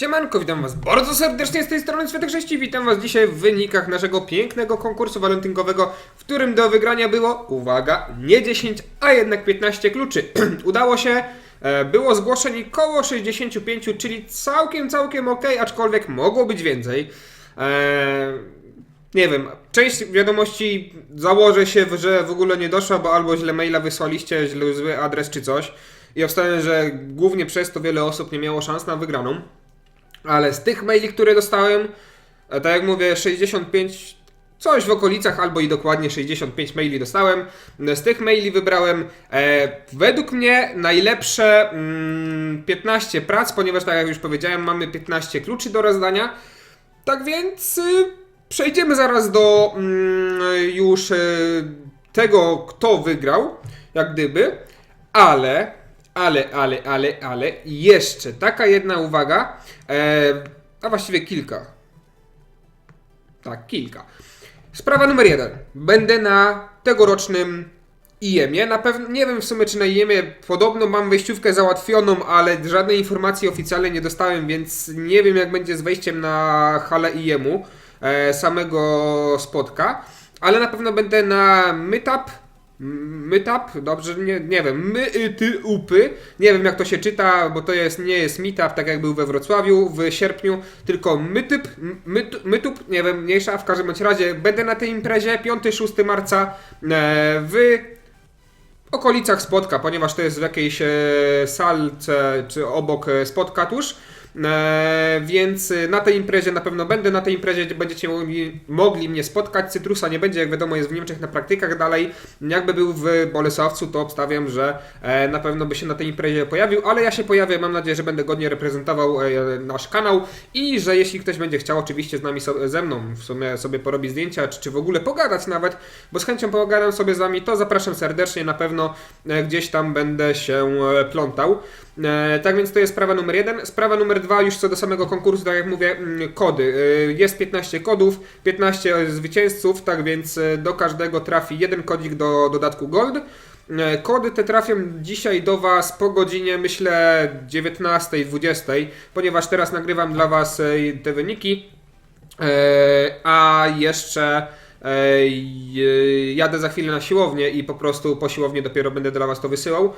Siemanko, witam was bardzo serdecznie z tej strony Światek Sześci. Witam was dzisiaj w wynikach naszego pięknego konkursu walentynkowego, w którym do wygrania było, uwaga, nie 10, a jednak 15 kluczy. Udało się, e, było zgłoszeń koło 65, czyli całkiem, całkiem ok, aczkolwiek mogło być więcej. E, nie wiem, część wiadomości założę się, że w ogóle nie doszła, bo albo źle maila wysłaliście, źle zły adres czy coś. I obstawiam, że głównie przez to wiele osób nie miało szans na wygraną. Ale z tych maili, które dostałem, tak jak mówię, 65, coś w okolicach, albo i dokładnie 65 maili dostałem. Z tych maili wybrałem e, według mnie najlepsze mm, 15 prac, ponieważ tak jak już powiedziałem, mamy 15 kluczy do rozdania. Tak więc y, przejdziemy zaraz do mm, już y, tego, kto wygrał, jak gdyby, ale, ale, ale, ale, ale, jeszcze taka jedna uwaga, e, a właściwie kilka. Tak, kilka. Sprawa numer jeden. Będę na tegorocznym IEM-ie. Na pewno nie wiem w sumie czy na IEM-ie podobno mam wejściówkę załatwioną, ale żadnej informacji oficjalnej nie dostałem, więc nie wiem jak będzie z wejściem na halę IEM-u e, samego spotka. Ale na pewno będę na Meetup. Meetup, dobrze, nie, nie wiem, my, y, ty, upy, nie wiem jak to się czyta, bo to jest, nie jest meetup, tak jak był we Wrocławiu w sierpniu, tylko mytyp, myt, mytup, nie wiem, mniejsza, w każdym razie. Będę na tej imprezie 5-6 marca e, w okolicach Spotka, ponieważ to jest w jakiejś e, salce, czy obok e, Spotka tuż. E, więc na tej imprezie na pewno będę. Na tej imprezie będziecie mogli, mogli mnie spotkać. Cytrusa nie będzie, jak wiadomo, jest w Niemczech na praktykach dalej. Jakby był w Bolesławcu, to obstawiam, że e, na pewno by się na tej imprezie pojawił, ale ja się pojawię. Mam nadzieję, że będę godnie reprezentował e, nasz kanał i że jeśli ktoś będzie chciał, oczywiście z nami, ze mną w sumie sobie porobić zdjęcia, czy, czy w ogóle pogadać nawet, bo z chęcią pogadam sobie z wami, to zapraszam serdecznie. Na pewno gdzieś tam będę się plątał. E, tak więc to jest sprawa numer jeden. Sprawa numer dwa, już co do samego konkursu, tak jak mówię, mm, kody. E, Jest 15 kodów, 15 zwycięzców, tak więc e, do każdego trafi jeden kodzik do dodatku Gold. Kody te trafią dzisiaj do Was po godzinie, myślę, 19-20, ponieważ teraz nagrywam dla Was te wyniki. A jeszcze jadę za chwilę na siłownię i po prostu po siłowni dopiero będę dla Was to wysyłał.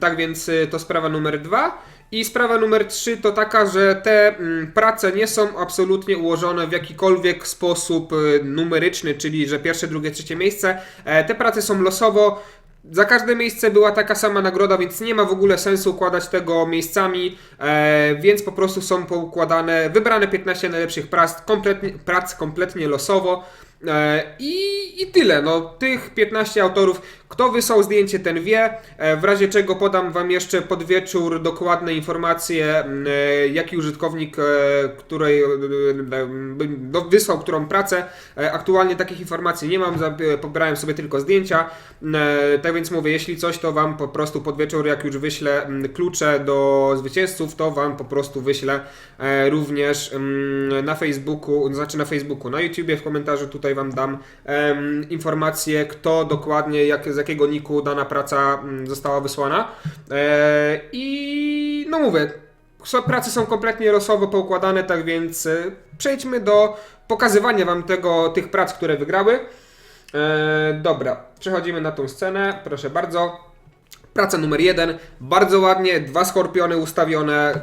Tak więc y, to sprawa numer dwa. I sprawa numer trzy to taka, że te mm, prace nie są absolutnie ułożone w jakikolwiek sposób y, numeryczny, czyli że pierwsze, drugie, trzecie miejsce. E, Te prace są losowo. Za każde miejsce była taka sama nagroda, więc nie ma w ogóle sensu układać tego miejscami, e, więc po prostu są poukładane, wybrane 15 najlepszych prac kompletnie, prac kompletnie losowo. E, I, I tyle. No, tych 15 autorów, kto wysłał zdjęcie, ten wie. E, w razie czego podam Wam jeszcze pod wieczór dokładne informacje, e, jaki użytkownik, której no, wysłał którą pracę. Aktualnie takich informacji nie mam, pobrałem sobie tylko zdjęcia. Tak więc mówię, jeśli coś, to Wam po prostu pod wieczór, jak już wyślę klucze do zwycięzców, to Wam po prostu wyślę również na Facebooku, znaczy na Facebooku, na YouTubie w komentarzu tutaj Wam dam em, informację, kto dokładnie, jak, z jakiego niku dana praca mm, została wysłana. E, I no mówię, prace są kompletnie losowo poukładane, tak więc e, przejdźmy do pokazywania Wam tego, tych prac, które wygrały. E, dobra, przechodzimy na tą scenę, proszę bardzo. Praca numer jeden, bardzo ładnie, dwa skorpiony ustawione,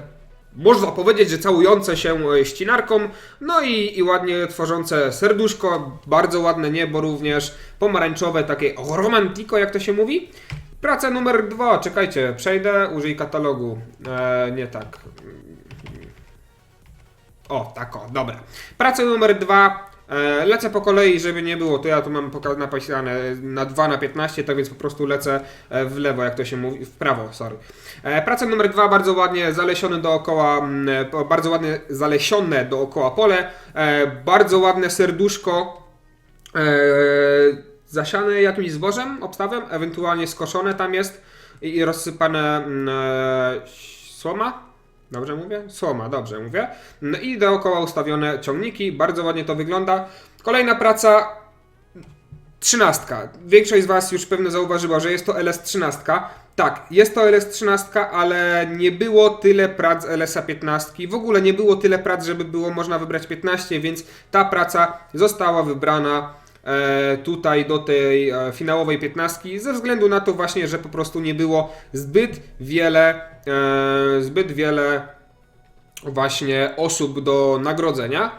można powiedzieć, że całujące się e, ścinarką, no i, i ładnie tworzące serduszko, bardzo ładne niebo również, pomarańczowe, takie romantiko, jak to się mówi. Praca numer dwa, czekajcie, przejdę, użyj katalogu, e, nie tak. O, tak o, dobra. Praca numer dwa. E, lecę po kolei, żeby nie było, to ja tu mam napisane na 2 na 15, tak więc po prostu lecę e, w lewo, jak to się mówi, w prawo, sorry. E, praca numer dwa, bardzo ładnie zalesione dookoła, mm, bardzo ładnie zalesione dookoła pole, bardzo ładne serduszko, zasiane jakimś zbożem, obstawem, ewentualnie skoszone tam jest i, rozsypane mm, słoma, Dobrze mówię? Słoma, dobrze mówię. No i dookoła ustawione ciągniki, bardzo ładnie to wygląda. Kolejna praca. Trzynastka. Większość z Was już pewnie zauważyła, że jest to LS13. Tak, jest to LS13, ale nie było tyle prac LS-a 15. W ogóle nie było tyle prac, żeby było można wybrać 15, więc ta praca została wybrana tutaj do tej e, finałowej 15 ze względu na to właśnie, że po prostu nie było zbyt wiele e, zbyt wiele właśnie osób do nagrodzenia.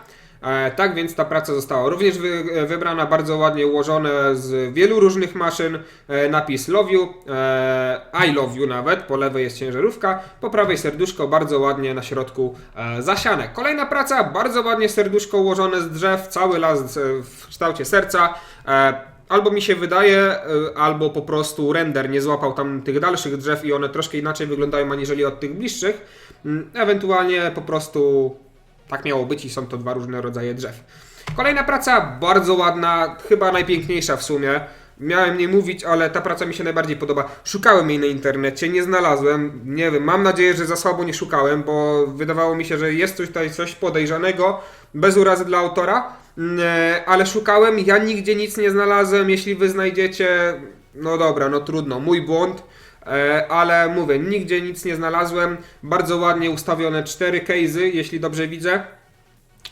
E, Tak więc ta praca została również wy, wybrana, bardzo ładnie ułożone z wielu różnych maszyn. E, Napis Love You, e, I Love You nawet, po lewej jest ciężarówka, po prawej serduszko, bardzo ładnie na środku e, zasiane. Kolejna praca, bardzo ładnie serduszko ułożone z drzew, cały las e, w kształcie serca. E, Albo mi się wydaje, e, albo po prostu render nie złapał tam tych dalszych drzew i one troszkę inaczej wyglądają aniżeli od tych bliższych. Mm, Ewentualnie po prostu tak miało być i są to dwa różne rodzaje drzew. Kolejna praca, bardzo ładna, chyba najpiękniejsza w sumie. Miałem nie mówić, ale ta praca mi się najbardziej podoba. Szukałem jej na internecie, nie znalazłem. Nie wiem, mam nadzieję, że za słabo nie szukałem, bo wydawało mi się, że jest tutaj coś podejrzanego, bez urazy dla autora. Mm, e, Ale szukałem, ja nigdzie nic nie znalazłem. Jeśli wy znajdziecie, no dobra, no trudno, mój błąd. E, ale mówię, nigdzie nic nie znalazłem. Bardzo ładnie ustawione cztery case'y, jeśli dobrze widzę.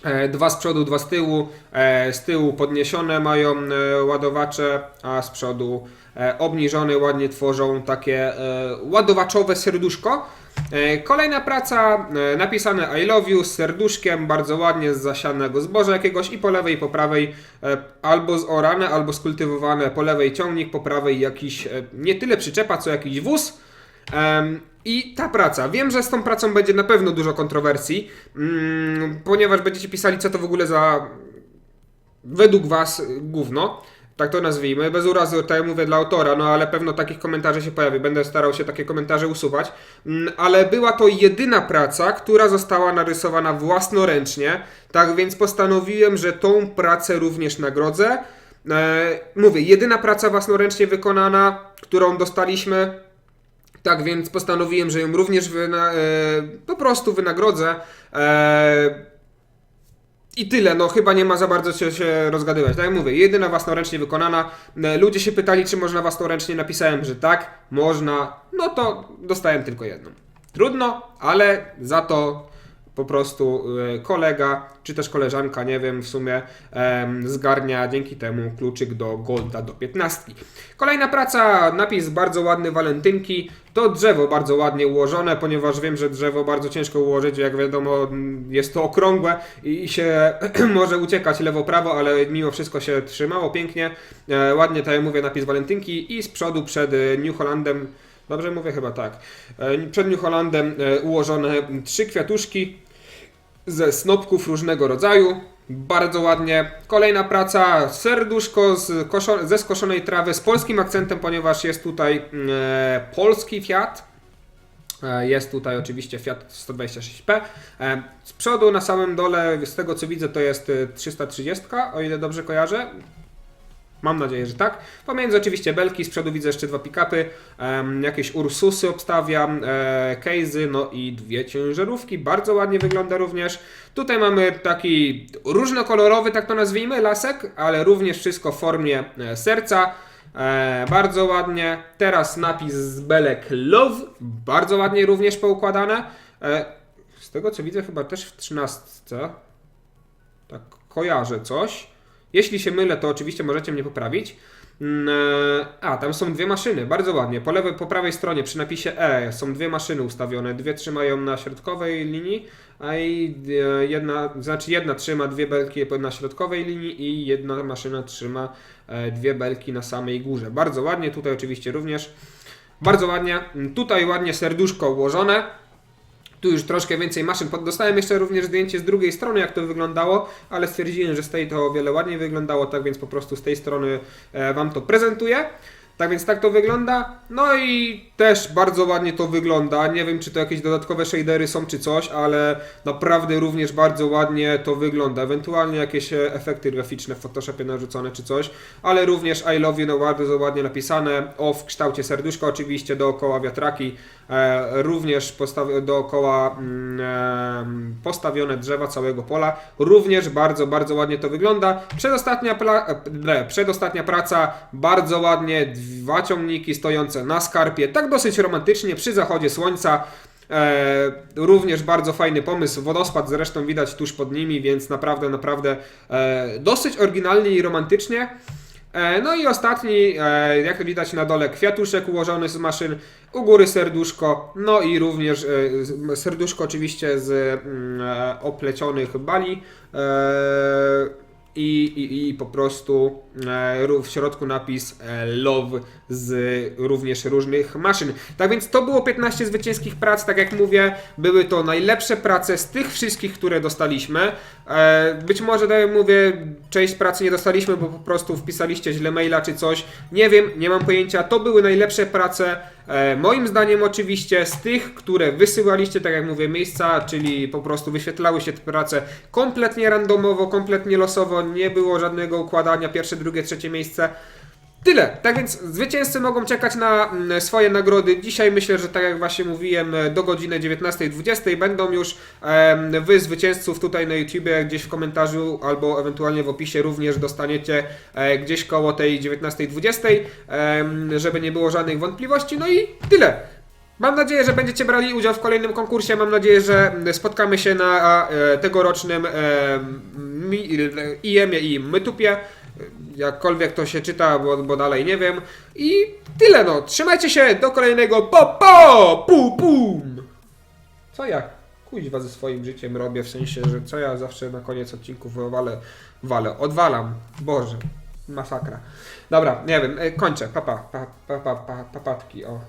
E, Dwa z przodu, dwa z tyłu. E, Z tyłu podniesione mają ładowacze, a z przodu obniżone, ładnie tworzą takie ładowaczowe serduszko. E, Kolejna praca, e, napisane I love you z serduszkiem, bardzo ładnie z zasianego zboża jakiegoś i po lewej po prawej e, albo zorane, albo skultywowane, po lewej ciągnik, po prawej jakiś, nie tyle przyczepa, co jakiś wóz. I ta praca. Wiem, że z tą pracą będzie na pewno dużo kontrowersji, mm, ponieważ będziecie pisali, co to w ogóle za według Was gówno. Tak to nazwijmy. Bez urazy, jak mówię, dla autora, no ale pewno takich komentarzy się pojawi. Będę starał się takie komentarze usuwać. Mm, Ale była to jedyna praca, która została narysowana własnoręcznie. Tak więc postanowiłem, że tą pracę również nagrodzę. E, mówię, jedyna praca własnoręcznie wykonana, którą dostaliśmy. Tak więc postanowiłem, że ją również wyna- e, po prostu wynagrodzę. I tyle, no chyba nie ma za bardzo się, się rozgadywać. Tak jak mówię, jedyna własnoręcznie wykonana. E, Ludzie się pytali, czy można własnoręcznie. Napisałem, że tak, można. No to dostałem tylko jedną. Trudno, ale za to po prostu e, kolega, czy też koleżanka, nie wiem w sumie, zgarnia dzięki temu kluczyk do Golda do 15. Kolejna praca, napis bardzo ładny walentynki. To drzewo bardzo ładnie ułożone, ponieważ wiem, że drzewo bardzo ciężko ułożyć, jak wiadomo jest to okrągłe i się może uciekać lewo-prawo, ale mimo wszystko się trzymało pięknie. E, ładnie, tak jak mówię, napis walentynki i z przodu przed e, New Hollandem Dobrze mówię chyba tak. Przed New Hollandem ułożone trzy kwiatuszki ze snopków różnego rodzaju. Bardzo ładnie. Kolejna praca, serduszko z koszo- ze skoszonej trawy z polskim akcentem, ponieważ jest tutaj e, polski Fiat. E, Jest tutaj oczywiście Fiat 126P. E, Z przodu na samym dole, z tego co widzę, to jest e, 330, o ile dobrze kojarzę. Mam nadzieję, że tak. Pomiędzy oczywiście belki, z przodu widzę jeszcze dwa pick-upy, jakieś Ursusy obstawiam, case'y, no i dwie ciężarówki. Bardzo ładnie wygląda również. Tutaj mamy taki różnokolorowy, tak to nazwijmy, lasek, ale również wszystko w formie e, serca. E, bardzo ładnie. Teraz napis z belek Love, bardzo ładnie również poukładane. E, z tego co widzę, chyba też w 13. Tak kojarzę coś. Jeśli się mylę, to oczywiście możecie mnie poprawić. Mm, e, A, tam są dwie maszyny, bardzo ładnie. Po lewej, po prawej stronie przy napisie E są dwie maszyny ustawione. Dwie trzymają na środkowej linii, a i e, jedna, znaczy jedna trzyma dwie belki na środkowej linii i jedna maszyna trzyma e, dwie belki na samej górze. Bardzo ładnie, tutaj oczywiście również. Bardzo ładnie. Mm, Tutaj ładnie serduszko ułożone. Tu już troszkę więcej maszyn. Dostałem jeszcze również zdjęcie z drugiej strony, jak to wyglądało, ale stwierdziłem, że z tej to o wiele ładniej wyglądało, tak więc po prostu z tej strony e, Wam to prezentuję. Tak więc tak to wygląda. No i też bardzo ładnie to wygląda. Nie wiem, czy to jakieś dodatkowe shadery są, czy coś, ale naprawdę również bardzo ładnie to wygląda. Ewentualnie jakieś e, efekty graficzne w Photoshopie narzucone, czy coś, ale również I love you, no bardzo ładnie napisane. O w kształcie serduszka, oczywiście dookoła wiatraki, również postawi- dookoła mm, em, postawione drzewa całego pola. Również bardzo, bardzo ładnie to wygląda. Przedostatnia, pla- e, przedostatnia praca, bardzo ładnie, dwa ciągniki stojące na skarpie, tak dosyć romantycznie przy zachodzie słońca. E, również bardzo fajny pomysł. Wodospad zresztą widać tuż pod nimi, więc naprawdę, naprawdę e, dosyć oryginalnie i romantycznie. E, no i ostatni, e, jak widać na dole, kwiatuszek ułożony z maszyn, u góry serduszko, no i również e, serduszko oczywiście z mm, oplecionych bali. I, i, i po prostu e, w środku napis e, Love z również różnych maszyn. Tak więc to było 15 zwycięskich prac, tak jak mówię, były to najlepsze prace z tych wszystkich, które dostaliśmy. E, być może, tak jak mówię, część pracy nie dostaliśmy, bo po prostu wpisaliście źle maila czy coś. Nie wiem, nie mam pojęcia. To były najlepsze prace, moim zdaniem oczywiście, z tych, które wysyłaliście, tak jak mówię, miejsca, czyli po prostu wyświetlały się te prace kompletnie randomowo, kompletnie losowo, nie było żadnego układania, pierwsze, drugie, trzecie miejsce. Tyle. Tak więc zwycięzcy mogą czekać na mm, swoje nagrody. Dzisiaj myślę, że tak jak właśnie mówiłem, e, do godziny 19.20 będą już wy zwycięzców tutaj na YouTubie gdzieś w komentarzu albo ewentualnie w opisie również dostaniecie e, gdzieś koło tej 19.20, em, żeby nie było żadnych wątpliwości. No i tyle. Mam nadzieję, że będziecie brali udział w kolejnym konkursie. Mam nadzieję, że spotkamy się na e, tegorocznym e, mi- IEM-ie i Mytupie. Jakkolwiek to się czyta, bo, bo dalej nie wiem. I tyle no. Trzymajcie się do kolejnego po po pu pum. Co ja kuźwa ze swoim życiem robię, w sensie, że co ja zawsze na koniec odcinków walę, walę, odwalam. Boże, masakra. Dobra, nie wiem, e, kończę. Papa, pa, pa, pa, pa, papatki, o.